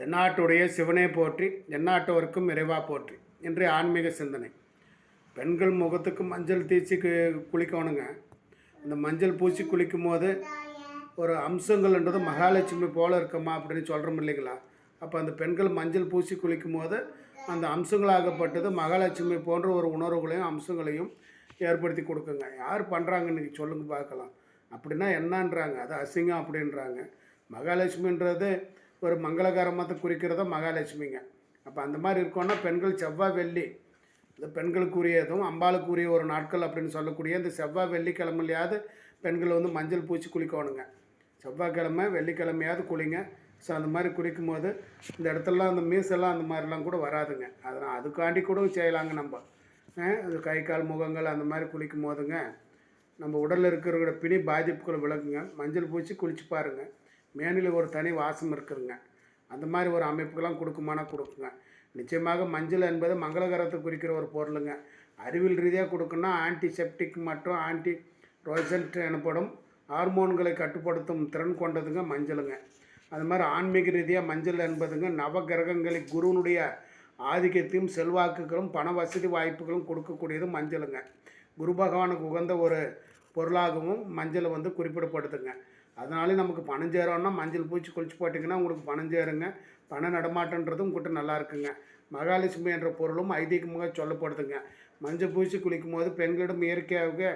தென்னாட்டுடைய சிவனே போற்றி எந்நாட்டவருக்கும் இறைவா போற்றி இன்றைய ஆன்மீக சிந்தனை. பெண்கள் முகத்துக்கு மஞ்சள் தேய்ச்சி குளிக்கணுங்க. அந்த மஞ்சள் பூச்சி குளிக்கும் போது ஒரு அம்சங்கள்ன்றது மகாலட்சுமி போல இருக்கமா அப்படின்னு சொல்கிறோம் இல்லைங்களா? அப்போ அந்த பெண்கள் மஞ்சள் பூசி குளிக்கும் போது அந்த அம்சங்களாகப்பட்டது மகாலட்சுமி போன்ற ஒரு உணர்வுகளையும் அம்சங்களையும் ஏற்படுத்தி கொடுக்குங்க. யார் பண்ணுறாங்க இன்றைக்கி சொல்லுங்க பார்க்கலாம். அப்படின்னா என்னன்றாங்க? அது அசிங்கம் அப்படின்றாங்க. மகாலட்சுமின்றது ஒரு மங்களகரமாக குறிக்கிறதோ மகாலட்சுமிங்க. அப்போ அந்த மாதிரி இருக்கோன்னா பெண்கள் செவ்வாய் வெள்ளி இந்த பெண்களுக்குரியதும் அம்பாளுக்குரிய ஒரு நாட்கள் அப்படின்னு சொல்லக்கூடிய இந்த செவ்வாய் வெள்ளிக்கிழமையாவது பெண்கள் வந்து மஞ்சள் பூச்சி குளிக்கணுங்க. செவ்வாய்க்கிழமை வெள்ளிக்கிழமையாவது குளிங்க. ஸோ அந்த மாதிரி குளிக்கும் போது இந்த இடத்துலலாம் அந்த மீசெல்லாம் அந்த மாதிரிலாம் கூட வராதுங்க. அதனால் அதுக்காண்டி கூட செய்யலாங்க நம்ம. அது கை கால் முகங்கள் அந்த மாதிரி குளிக்கும் போதுங்க நம்ம உடலில் இருக்கிற பிணி பாதிப்புகளை விளக்குங்க மஞ்சள் பூச்சி குளிச்சு பாருங்கள் மேனில் ஒரு தனி வாசம் இருக்குதுங்க அந்த மாதிரி ஒரு அமைப்புகள்லாம் கொடுக்குமானா கொடுக்குங்க. நிச்சயமாக மஞ்சள் என்பது மங்களகரத்தை குறிக்கிற ஒரு பொருளுங்க. அறிவியல் ரீதியாக கொடுக்குன்னா ஆன்டிசெப்டிக் மற்றும் ஆன்டி ரோசன்ட் எனப்படும் ஹார்மோன்களை கட்டுப்படுத்தும் திறன் கொண்டதுங்க மஞ்சளுங்க. அது மாதிரி ஆன்மீக ரீதியாக மஞ்சள் என்பதுங்க நவகிரகங்களில் குருவனுடைய ஆதிக்கத்தையும் செல்வாக்குகளும் பண வசதி வாய்ப்புகளும் கொடுக்கக்கூடியது மஞ்சளுங்க. குரு பகவானுக்கு உகந்த ஒரு பொருளாகவும் மஞ்சள் வந்து குறிப்பிடப்படுதுங்க. அதனால நமக்கு பணம் சேரோன்னா மஞ்சள் பூச்சி குளிச்சு போட்டிங்கன்னா உங்களுக்கு பணம் சேருங்க பண நடமாட்டன்றதும் உங்கள்கிட்ட நல்லா இருக்குங்க. மகாலட்சுமி என்ற பொருளும் ஐதீகமாக சொல்லப்படுதுங்க. மஞ்சள் பூச்சி குளிக்கும் போது பெண்களிடம் இயற்கையாக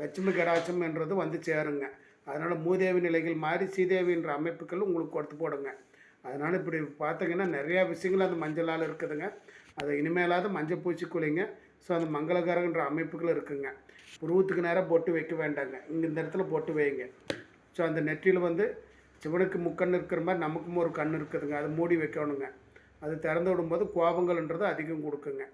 லட்சுமி கடாட்சம் என்றது வந்து சேருங்க. அதனால் மூதேவி நிலைகள் மாறி சீதேவி என்ற அமைப்புகள் உங்களுக்கு கொடுத்து போடுங்க. அதனால் இப்படி பார்த்தீங்கன்னா நிறையா விஷயங்கள் அந்த மஞ்சளால் இருக்குதுங்க. அதை இனிமேலாவது மஞ்சள் பூச்சி குளிங்க. ஸோ அந்த மங்களகரன்ற அமைப்புகள் இருக்குங்க. புருவத்துக்கு நேராக பொட்டு வைக்க வேண்டாங்க. இங்கே இந்த இடத்துல பொட்டு வைங்க. ஸோ அந்த நெற்றியில் வந்து சிவனுக்கு முக்கண் இருக்கிற மாதிரி நமக்கும் ஒரு கண் இருக்குதுங்க. அதை மூடி வைக்கணுங்க. அது திறந்து விடும்போது கோபங்கள்ன்றது அதிகம் கொடுக்குங்க.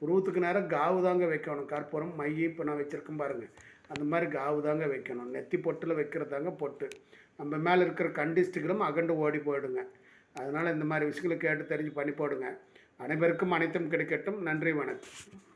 புருவத்துக்கு நேரம் காவு தாங்க வைக்கணும். கற்பூரம் மைய இப்போ நான் வச்சுருக்கேன் பாருங்கள் அந்த மாதிரி காவு தாங்க வைக்கணும். நெத்தி பொட்டில் வைக்கிறது தாங்க பொட்டு. நம்ம மேலே இருக்கிற கண்டிஸ்டுகளும் அகண்டு ஓடி போயிடுங்க. அதனால் இந்த மாதிரி விஷயங்களை கேட்டு தெரிஞ்சு பண்ணி போடுங்க. அனைவருக்கும் அனைத்தும் கிடைக்கட்டும். நன்றி வணக்கம்.